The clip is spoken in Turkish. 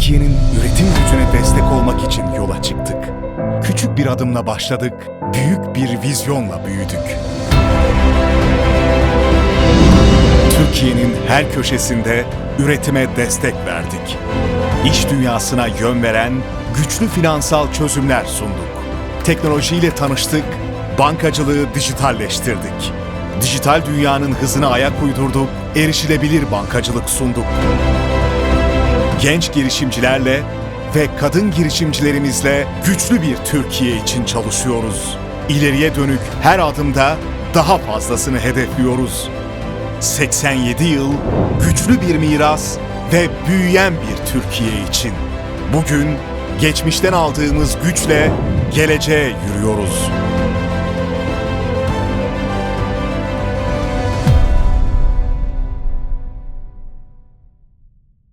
Türkiye'nin üretim gücüne destek olmak için yola çıktık. Küçük bir adımla başladık, büyük bir vizyonla büyüdük. Türkiye'nin her köşesinde üretime destek verdik. İş dünyasına yön veren güçlü finansal çözümler sunduk. Teknolojiyle tanıştık, bankacılığı dijitalleştirdik. Dijital dünyanın hızına ayak uydurduk, erişilebilir bankacılık sunduk. Genç girişimcilerle ve kadın girişimcilerimizle güçlü bir Türkiye için çalışıyoruz. İleriye dönük her adımda daha fazlasını hedefliyoruz. 87 yıl güçlü bir miras ve büyüyen bir Türkiye için. Bugün geçmişten aldığımız güçle geleceğe yürüyoruz.